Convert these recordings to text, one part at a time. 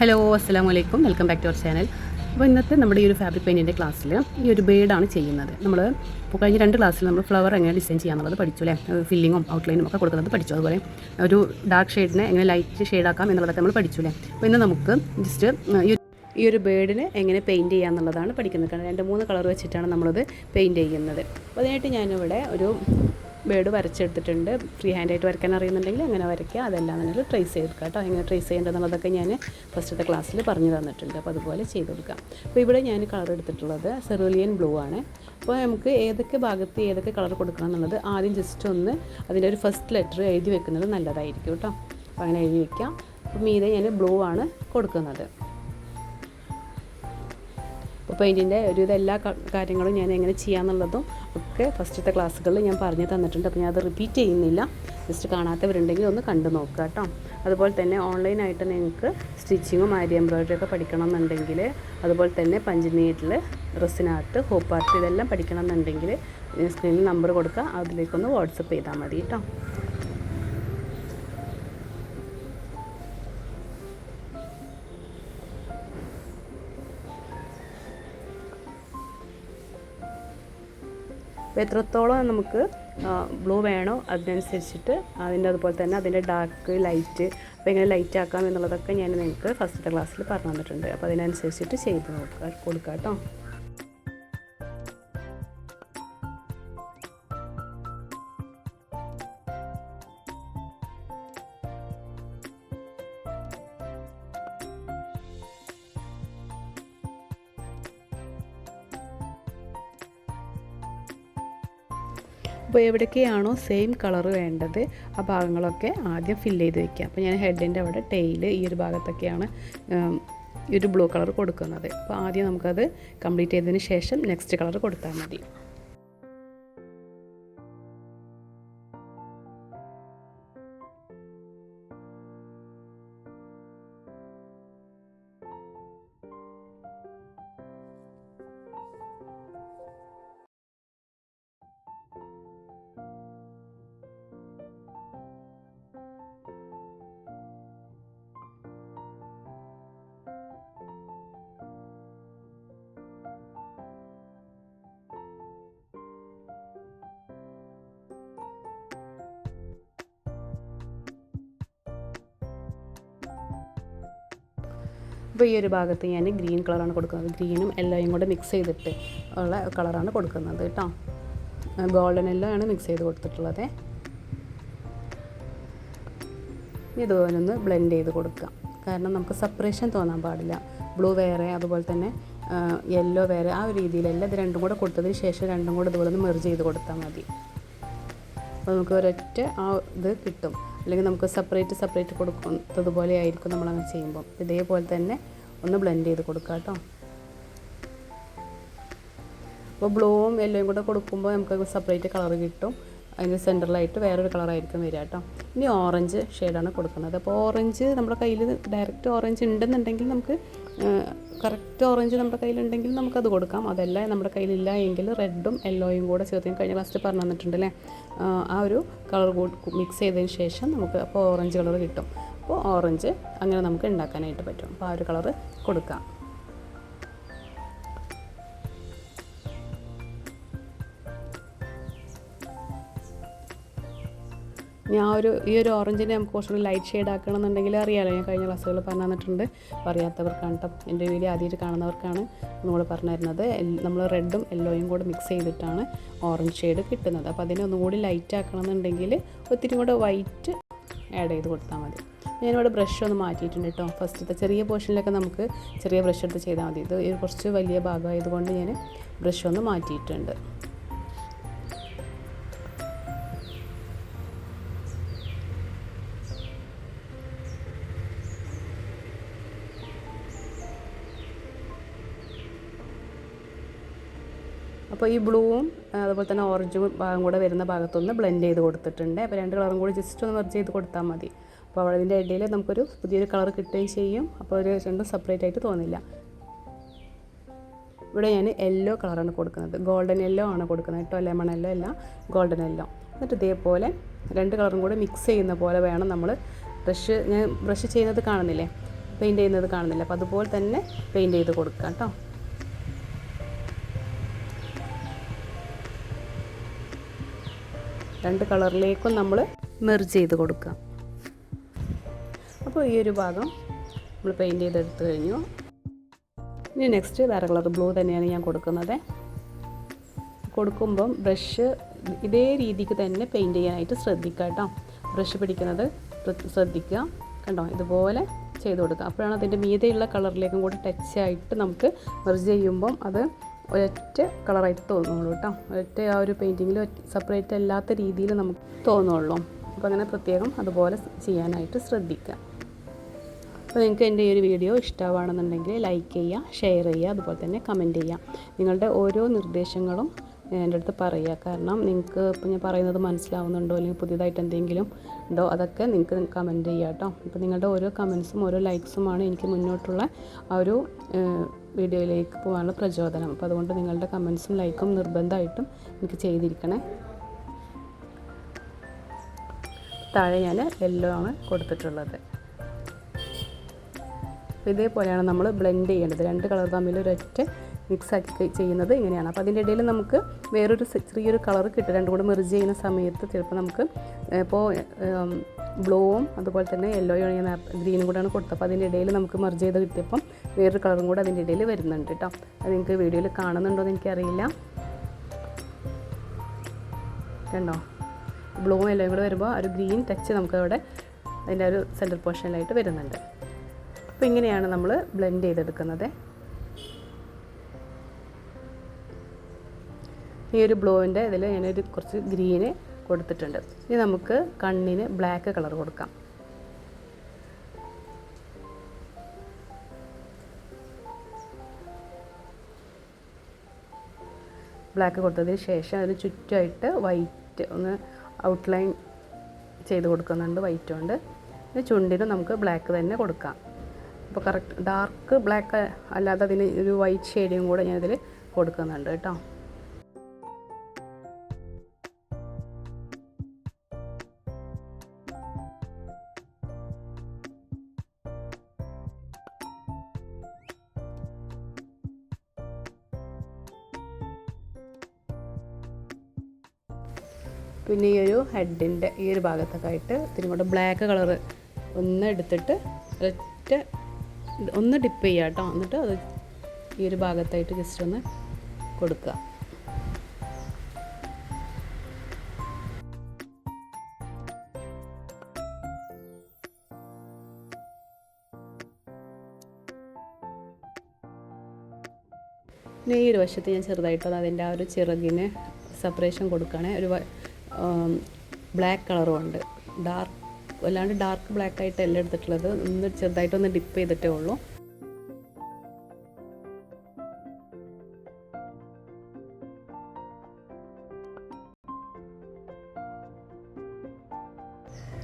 Hello അസ്സാം വലൈക്കും welcome back to our channel അപ്പോൾ ഇന്നത്തെ നമ്മുടെ ഈ ഒരു ഫാബ്രിക് പെയിന്റിന്റെ ക്ലാസ്സിൽ ഈ ഒരു ബേഡാണ് ചെയ്യുന്നത്. നമ്മൾ ഇപ്പോൾ കഴിഞ്ഞ രണ്ട് ക്ലാസ്സിൽ നമ്മൾ ഫ്ലവർ എങ്ങനെ ഡിസൈൻ ചെയ്യാന്നുള്ളത് പഠിച്ചു അല്ലേ? ഫില്ലിങ്ങും ഔട്ട്ലൈനും ഒക്കെ കൊടുക്കുന്നത് പഠിച്ചു. അതുപോലെ ഒരു ഡാർക്ക് ഷെയ്ഡിനെ എങ്ങനെ ലൈറ്റ് ഷെയ്ഡാക്കാം എന്നുള്ളതൊക്കെ നമ്മൾ പഠിച്ചു അല്ലേ? അപ്പോൾ ഇന്ന് നമുക്ക് ജസ്റ്റ് ഈ ഒരു ഈ ഒരു ബേർഡിനെ എങ്ങനെ പെയിന്റ് ചെയ്യുക എന്നുള്ളതാണ് പഠിക്കുന്നത്. കാരണം രണ്ട് മൂന്ന് കളർ വെച്ചിട്ടാണ് നമ്മളത് പെയിന്റ് ചെയ്യുന്നത്. അപ്പോൾ അതിനായിട്ട് ഞാനിവിടെ ഒരു ബേഡ് വരച്ചെടുത്തിട്ടുണ്ട്. ഫ്രീ ഹാൻഡായിട്ട് വരയ്ക്കാൻ അറിയുന്നുണ്ടെങ്കിൽ അങ്ങനെ വരയ്ക്കുക. അതെല്ലാം അതല്ലാന്നുണ്ടെങ്കിൽ ട്രേസ് ചെയ്തെടുക്കുക കേട്ടോ. എങ്ങനെ ട്രേസ് ചെയ്യേണ്ടതെന്നുള്ളതൊക്കെ ഞാൻ ഫസ്റ്റത്തെ ക്ലാസ്സിൽ പറഞ്ഞു തന്നിട്ടുണ്ട്. അപ്പോൾ അതുപോലെ ചെയ്ത് കൊടുക്കാം. അപ്പോൾ ഇവിടെ ഞാൻ കളർ എടുത്തിട്ടുള്ളത് സെറുലിയൻ ബ്ലൂ ആണ്. അപ്പോൾ നമുക്ക് ഏതൊക്കെ ഭാഗത്ത് ഏതൊക്കെ കളർ കൊടുക്കണം എന്നുള്ളത് ആദ്യം ജസ്റ്റ് ഒന്ന് അതിന്റെ ഒരു ഫസ്റ്റ് ലെറ്റർ എഴുതി വെക്കുന്നത് നല്ലതായിരിക്കും കേട്ടോ. അപ്പോൾ അങ്ങനെ എഴുതി വയ്ക്കാം അപ്പോൾ മീതെ ഞാൻ ബ്ലൂ ആണ് കൊടുക്കുന്നത്. അപ്പോൾ പെയിന്റിന്റെ ഒരു എല്ലാ കാര്യങ്ങളും ഞാൻ എങ്ങനെ ചെയ്യാമെന്നുള്ളതും ഒക്കെ ഫസ്റ്റത്തെ ക്ലാസ്സുകളിൽ ഞാൻ പറഞ്ഞു തന്നിട്ടുണ്ട്. അപ്പോൾ ഞാൻ അത് റിപ്പീറ്റ് ചെയ്യുന്നില്ല. ജസ്റ്റ് കാണാത്തവരുണ്ടെങ്കിൽ ഒന്ന് കണ്ടു നോക്കുക കേട്ടോ. അതുപോലെ തന്നെ ഓൺലൈനായിട്ട് നിങ്ങൾക്ക് സ്റ്റിച്ചിങ്ങും ആരി എംബ്രോയിഡറി ഒക്കെ പഠിക്കണം എന്നുണ്ടെങ്കിൽ അതുപോലെ തന്നെ പഞ്ചനീറ്റിൽ ഡ്രസ്സിനകത്ത് ഹോപ്പ് ആർട്ട് ഇതെല്ലാം പഠിക്കണം എന്നുണ്ടെങ്കിൽ സ്ക്രീനിൽ നമ്പർ കൊടുക്കുക. അതിലേക്കൊന്ന് വാട്സപ്പ് ചെയ്താൽ മതി കേട്ടോ. അപ്പോൾ എത്രത്തോളം നമുക്ക് ബ്ലൂ വേണോ അതിനനുസരിച്ചിട്ട് അതിന്റെ അതുപോലെ തന്നെ അതിന്റെ ഡാർക്ക് ലൈറ്റ് അപ്പോൾ എങ്ങനെ ലൈറ്റ് ആക്കാം എന്നുള്ളതൊക്കെ ഞാൻ നിങ്ങൾക്ക് ഫസ്റ്റത്തെ ക്ലാസ്സിൽ പറഞ്ഞു തന്നിട്ടുണ്ട്. അപ്പോൾ അതിനനുസരിച്ചിട്ട് ചെയ്ത് നോക്കുക കൊടുക്കാം കേട്ടോ അപ്പോൾ എവിടേക്കാണോ സെയിം കളർ വേണ്ടത് ആ ഭാഗങ്ങളൊക്കെ ആദ്യം ഫില്ല് ചെയ്ത് വെക്കുക. അപ്പോൾ ഞാൻ ഹെഡിന്റെ അവിടെ ടെയിൽ ഈ ഒരു ഭാഗത്തൊക്കെയാണ് ഈ ഒരു ബ്ലൂ കളർ കൊടുക്കുന്നത്. അപ്പോൾ ആദ്യം നമുക്കത് കംപ്ലീറ്റ് ചെയ്തതിന് ശേഷം നെക്സ്റ്റ് കളർ കൊടുത്താൽ മതി. അപ്പോൾ ഈ ഒരു ഭാഗത്ത് ഞാൻ ഗ്രീൻ കളറാണ് കൊടുക്കുന്നത്. ഗ്രീനും യെല്ലോയും കൂടെ മിക്സ് ചെയ്തിട്ട് ഉള്ള കളറാണ് കൊടുക്കുന്നത് കേട്ടോ. ഗോൾഡൻ എല്ലോ ആണ് മിക്സ് ചെയ്ത് കൊടുത്തിട്ടുള്ളത്. ഇതുപോലെ ഒന്ന് ബ്ലെൻഡ് ചെയ്ത് കൊടുക്കുക. കാരണം നമുക്ക് സെപ്പറേഷൻ തോന്നാൻ പാടില്ല. ബ്ലൂ വേറെ അതുപോലെ തന്നെ യെല്ലോ വേറെ ആ ഒരു രീതിയിലല്ല ഇത് രണ്ടും കൂടെ കൊടുത്തതിന് ശേഷം രണ്ടും കൂടെ ഇതുപോലെ ഒന്ന് മെർജ് ചെയ്ത് കൊടുത്താൽ മതി. അപ്പോൾ നമുക്ക് ഒരൊറ്റ ആ ഇത് കിട്ടും. അല്ലെങ്കിൽ നമുക്ക് സെപ്പറേറ്റ് സെപ്പറേറ്റ് കൊടുക്കുന്നതുപോലെ ആയിരിക്കും നമ്മളങ്ങനെ ചെയ്യുമ്പോൾ. ഇതേപോലെ തന്നെ ഒന്ന് ബ്ലെൻഡ് ചെയ്ത് കൊടുക്കുക കേട്ടോ. അപ്പോൾ ബ്ലൂവും യെല്ലോയും കൂടെ കൊടുക്കുമ്പോൾ നമുക്ക് സെപ്പറേറ്റ് കളർ കിട്ടും. അതിന് സെന്ററിലായിട്ട് വേറൊരു കളറായിരിക്കും വരിക കേട്ടോ. ഇനി ഓറഞ്ച് ഷെയ്ഡാണ് കൊടുക്കുന്നത്. അപ്പോൾ ഓറഞ്ച് നമ്മുടെ കയ്യിൽ ഡയറക്റ്റ് ഓറഞ്ച് ഉണ്ടെന്നുണ്ടെങ്കിൽ നമുക്ക് കറക്റ്റ് ഓറഞ്ച് നമ്മുടെ കയ്യിലുണ്ടെങ്കിൽ നമുക്കത് കൊടുക്കാം. അതല്ല നമ്മുടെ കയ്യിലില്ല എങ്കിൽ റെഡും യെല്ലോയും കൂടെ ചേർത്ത് കഴിഞ്ഞ് ക്ലാസ്സിൽ പറഞ്ഞു തന്നിട്ടുണ്ട് അല്ലേ? ആ ഒരു കളർ മിക്സ് ചെയ്തതിന് ശേഷം നമുക്ക് അപ്പോൾ ഓറഞ്ച് കളർ കിട്ടും. അപ്പോൾ ഓറഞ്ച് അങ്ങനെ നമുക്ക് ഉണ്ടാക്കാനായിട്ട് പറ്റും. അപ്പോൾ ആ ഒരു കളർ കൊടുക്കാം. ഞാൻ ഒരു ഈ ഒരു ഓറഞ്ചിനെ നമുക്ക് കുറച്ചുകൂടി ലൈറ്റ് ഷെയ്ഡ് ആക്കണം എന്നുണ്ടെങ്കിൽ അറിയാമല്ലോ ഞാൻ കഴിഞ്ഞ ക്ലാസ്സുകൾ പറഞ്ഞു തന്നിട്ടുണ്ട്. അറിയാത്തവർക്കാണ് കേട്ടോ എന്റെ വീഡിയോ ആദ്യമായിട്ട് കാണുന്നവർക്കാണ് നമ്മൾ പറഞ്ഞു തരുന്നത്. നമ്മൾ റെഡും യെല്ലോയും കൂടെ മിക്സ് ചെയ്തിട്ടാണ് ഓറഞ്ച് ഷെയ്ഡ് കിട്ടുന്നത്. അപ്പോൾ അതിനെ ഒന്നുകൂടി ലൈറ്റ് ആക്കണം എന്നുണ്ടെങ്കിൽ ഒത്തിരി കൂടെ വൈറ്റ് ആഡ് ചെയ്ത് കൊടുത്താൽ മതി. ഞാനിവിടെ ബ്രഷ് ഒന്ന് മാറ്റിയിട്ടുണ്ട് കേട്ടോ ഫസ്റ്റത്തെ ചെറിയ പോർഷനിലൊക്കെ നമുക്ക് ചെറിയ ബ്രഷ് എടുത്ത് ചെയ്താൽ മതി. ഇത് കുറച്ച് വലിയ ഭാഗമായതുകൊണ്ട് ഞാൻ ബ്രഷ് ഒന്ന് മാറ്റിയിട്ടുണ്ട്. അപ്പോൾ ഈ ബ്ലൂവും അതുപോലെ തന്നെ ഓറഞ്ചും ഭാഗം കൂടെ വരുന്ന ഭാഗത്തൊന്ന് ബ്ലെൻഡ് ചെയ്ത് കൊടുത്തിട്ടുണ്ട്. അപ്പോൾ രണ്ട് കളറും കൂടി ജസ്റ്റ് ഒന്ന് മെർജ് ചെയ്ത് കൊടുത്താൽ മതി. അപ്പോൾ അതിന്റെ ഇടയിൽ നമുക്കൊരു പുതിയൊരു കളർ കിട്ടുകയും ചെയ്യും. അപ്പോൾ ഒരു രണ്ടും സെപ്പറേറ്റ് ആയിട്ട് തോന്നില്ല. ഇവിടെ ഞാൻ യെല്ലോ കളറാണ് കൊടുക്കുന്നത്. ഗോൾഡൻ യെല്ലോ ആണ് കൊടുക്കുന്നത് കേട്ടോ. ലെമൺ യെല്ലോ അല്ല ഗോൾഡൻ യെല്ലോ എന്നിട്ട് ഇതേപോലെ രണ്ട് കളറും കൂടെ മിക്സ് ചെയ്യുന്ന പോലെ വേണം നമ്മൾ ബ്രഷ് ഞാൻ ബ്രഷ് ചെയ്യുന്നത് കാണുന്നില്ലേ? പെയിന്റ് ചെയ്യുന്നത് കാണുന്നില്ല? അപ്പോൾ അതുപോലെ തന്നെ പെയിന്റ് ചെയ്ത് കൊടുക്കാം കേട്ടോ. രണ്ട് കളറിലേക്കും നമ്മൾ മെർജ് ചെയ്ത് കൊടുക്കുക അപ്പോൾ ഈ ഒരു ഭാഗം നമ്മൾ പെയിന്റ് ചെയ്തെടുത്ത് കഴിഞ്ഞു. ഇനി നെക്സ്റ്റ് വേറെ കളർ ബ്ലൂ തന്നെയാണ് ഞാൻ കൊടുക്കുന്നത്. കൊടുക്കുമ്പം ബ്രഷ് ഇതേ രീതിക്ക് തന്നെ പെയിന്റ് ചെയ്യാനായിട്ട് ശ്രദ്ധിക്കുക കേട്ടോ. ബ്രഷ് പിടിക്കുന്നത് ശ്രദ്ധിക്കുക. കണ്ടോ? ഇതുപോലെ ചെയ്ത് കൊടുക്കുക. അപ്പോഴാണ് അതിന്റെ മീതെയുള്ള കളറിലേക്കും കൂടി ടച്ച് ആയിട്ട് നമുക്ക് മെർജ് ചെയ്യുമ്പം അത് ഒരൊറ്റ കളറായിട്ട് തോന്നുള്ളൂ കേട്ടോ. ഒരൊറ്റ ആ ഒരു പെയിന്റിങ്ങിൽ സെപ്പറേറ്റ് അല്ലാത്ത രീതിയിൽ നമുക്ക് തോന്നുള്ളൂ. അപ്പോൾ അങ്ങനെ പ്രത്യേകം അതുപോലെ ചെയ്യാനായിട്ട് ശ്രദ്ധിക്കുക അപ്പോൾ നിങ്ങൾക്ക് എന്റെ ഈ ഒരു വീഡിയോ ഇഷ്ടമാണെന്നുണ്ടെങ്കിൽ ലൈക്ക് ചെയ്യുക ഷെയർ ചെയ്യുക അതുപോലെ തന്നെ കമന്റ് ചെയ്യുക. നിങ്ങളുടെ ഓരോ നിർദ്ദേശങ്ങളും എന്റെ അടുത്ത് പറയുക. കാരണം നിങ്ങൾക്ക് ഇപ്പോൾ ഞാൻ പറയുന്നത് മനസ്സിലാവുന്നുണ്ടോ? അല്ലെങ്കിൽ പുതിയതായിട്ട് എന്തെങ്കിലും ഉണ്ടോ? അതൊക്കെ നിങ്ങൾക്ക് കമന്റ് ചെയ്യുക കേട്ടോ. അപ്പോൾ നിങ്ങളുടെ ഓരോ കമൻസും ഓരോ ലൈക്സുമാണ് എനിക്ക് മുന്നോട്ടുള്ള ആ ഒരു വീഡിയോയിലേക്ക് പോകാനുള്ള പ്രചോദനം. അപ്പോൾ അതുകൊണ്ട് നിങ്ങളുടെ കമൻസും ലൈക്കും നിർബന്ധമായിട്ടും എനിക്ക് ചെയ്തിരിക്കണേ. താഴെ ഞാൻ യെല്ലോ ആണ് കൊടുത്തിട്ടുള്ളത്. ഇതേപോലെയാണ് നമ്മൾ ബ്ലെൻഡ് ചെയ്യേണ്ടത്. രണ്ട് കളർ തമ്മിൽ ഒരൊറ്റ മിക്സ് ആക്കി ചെയ്യുന്നത് ഇങ്ങനെയാണ്. അപ്പോൾ അതിന്റെ ഇടയിൽ നമുക്ക് വേറൊരു ചെറിയൊരു കളർ കിട്ടും. രണ്ടും കൂടെ മെറിജ് ചെയ്യുന്ന സമയത്ത് ചിലപ്പോൾ നമുക്ക് ഇപ്പോൾ ബ്ലൂവും അതുപോലെ തന്നെ യെല്ലോയും ഞാൻ ഗ്രീനും കൂടെയാണ് കൊടുത്തത്. അപ്പോൾ അതിന്റെ ഇടയിൽ നമുക്ക് മെർജ് ചെയ്ത് കിട്ടിയപ്പം വേറൊരു കളറും കൂടെ അതിന്റെ ഇടയിൽ വരുന്നുണ്ട് കേട്ടോ അത് നിങ്ങൾക്ക് വീഡിയോയിൽ കാണുന്നുണ്ടോ എന്ന് എനിക്കറിയില്ല. കണ്ടോ? ബ്ലൂവും യെല്ലോയും കൂടെ വരുമ്പോൾ ഒരു ഗ്രീൻ ടച്ച് നമുക്ക് അവിടെ അതിന്റെ ഒരു സെന്റർ പോർഷനിലായിട്ട് വരുന്നുണ്ട്. അപ്പോൾ ഇങ്ങനെയാണ് നമ്മൾ ബ്ലെൻഡ് ചെയ്തെടുക്കുന്നത്. ഈ ഒരു ബ്ലൂവിന്റെ ഇതിൽ ഞാനൊരു കുറച്ച് ഗ്രീന് കൊടുത്തിട്ടുണ്ട്. ഇനി നമുക്ക് കണ്ണിന് ബ്ലാക്ക് കളർ കൊടുക്കാം. ബ്ലാക്ക് കൊടുത്തതിന് ശേഷം അതിന് ചുറ്റുമായിട്ട് വൈറ്റ് ഒന്ന് ഔട്ട്ലൈൻ ചെയ്ത് കൊടുക്കുന്നുണ്ട് വൈറ്റ് കൊണ്ട്. പിന്നെ ചുണ്ടിന് നമുക്ക് ബ്ലാക്ക് തന്നെ കൊടുക്കാം. അപ്പോൾ കറക്റ്റ് ഡാർക്ക് ബ്ലാക്ക് അല്ലാതെ അതിന് ഒരു വൈറ്റ് ഷെയ്ഡിങ് കൂടെ ഞാനിതിൽ കൊടുക്കുന്നുണ്ട് കേട്ടോ. പിന്നെ ഈ ഒരു ഹെഡിന്റെ ഈ ഒരു ഭാഗത്തൊക്കെ ആയിട്ട് ഇതിനും കൂടെ ബ്ലാക്ക് കളർ ഒന്ന് എടുത്തിട്ട് ഒറ്റ ഒന്ന് ഡിപ്പ് ചെയ്യുക കേട്ടോ എന്നിട്ട് അത് ഈ ഒരു ഭാഗത്തായിട്ട് ജസ്റ്റ് ഒന്ന് കൊടുക്കുക. പിന്നെ ഈ ഒരു വശത്ത് ഞാൻ ചെറുതായിട്ട് അത് അതിന്റെ ആ ഒരു ചിറകിന് സെപ്പറേഷൻ കൊടുക്കുകയാണെ. ഒരു ബ്ലാക്ക് കളറും ഉണ്ട്. ഡാർക്ക് അല്ലാണ്ട് ഡാർക്ക് ബ്ലാക്ക് ആയിട്ട് എല്ലാം എടുത്തിട്ടുള്ളത്. ഒന്ന് ചെറുതായിട്ടൊന്ന് ഡിപ്പ് ചെയ്തിട്ടേ ഉള്ളൂ.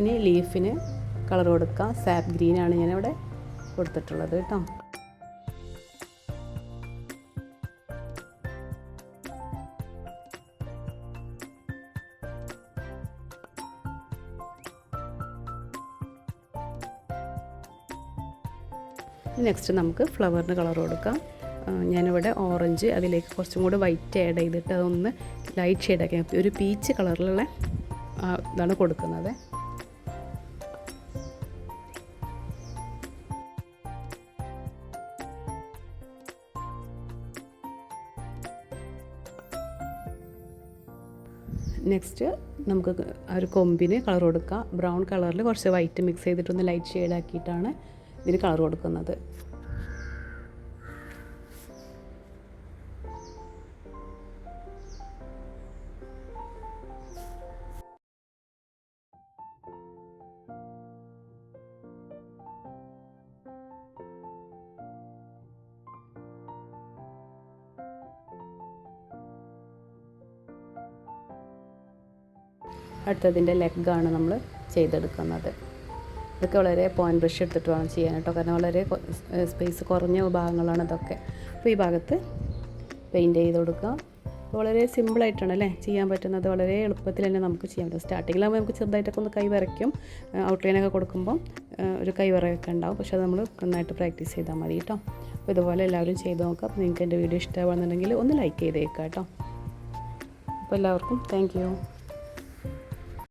ഇനി ലീഫിന് കളർ കൊടുക്കാം. സാപ്പ് ഗ്രീനാണ് ഞാനിവിടെ കൊടുത്തിട്ടുള്ളത് കേട്ടോ. നെക്സ്റ്റ് നമുക്ക് ഫ്ലവറിന് കളർ കൊടുക്കാം. ഞാനിവിടെ ഓറഞ്ച് അതിലേക്ക് കുറച്ചും കൂടി വൈറ്റ് ആഡ് ചെയ്തിട്ട് അതൊന്ന് ലൈറ്റ് ഷെയ്ഡാക്കി ഒരു പീച്ച് കളറിലുള്ള ഇതാണ് കൊടുക്കുന്നത്. നെക്സ്റ്റ് നമുക്ക് ആ ഒരു കൊമ്പിന് കളർ കൊടുക്കാം. ബ്രൗൺ കളറിൽ കുറച്ച് വൈറ്റ് മിക്സ് ചെയ്തിട്ടൊന്ന് ലൈറ്റ് ഷെയ്ഡ് ആക്കിയിട്ടാണ് ഇതിന് കളർ കൊടുക്കുന്നത്. അടുത്തതിന്റെ ലെഗാണ് നമ്മൾ ചെയ്തെടുക്കുന്നത്. ഇതൊക്കെ വളരെ പോയിന്റ് ബ്രഷ് എടുത്തിട്ട് വേണം ചെയ്യാൻ കേട്ടോ. കാരണം വളരെ സ്പേസ് കുറഞ്ഞ ഭാഗങ്ങളാണ് ഇതൊക്കെ. അപ്പോൾ ഈ ഭാഗത്ത് പെയിന്റ് ചെയ്ത് കൊടുക്കാം വളരെ സിമ്പിളായിട്ടാണ് അല്ലേ? ചെയ്യാൻ പറ്റുന്നത്. വളരെ എളുപ്പത്തിൽ തന്നെ നമുക്ക് ചെയ്യാൻ പറ്റും. സ്റ്റാർട്ടിങ്ങിലാകുമ്പോൾ നമുക്ക് ചെറുതായിട്ടൊക്കെ ഒന്ന് കൈ വരയ്ക്കും. ഔട്ട്ലൈനൊക്കെ കൊടുക്കുമ്പോൾ ഒരു കൈ വരയൊക്കെ ഉണ്ടാവും. പക്ഷേ അത് നമ്മൾ നന്നായിട്ട് പ്രാക്ടീസ് ചെയ്താൽ മതി കേട്ടോ. അപ്പോൾ ഇതുപോലെ എല്ലാവരും ചെയ്ത് നോക്കാം നിങ്ങൾക്ക് എന്റെ വീഡിയോ ഇഷ്ടമാണെന്നുണ്ടെങ്കിൽ ഒന്ന് ലൈക്ക് ചെയ്തേക്കാം കേട്ടോ. അപ്പോൾ എല്ലാവർക്കും താങ്ക്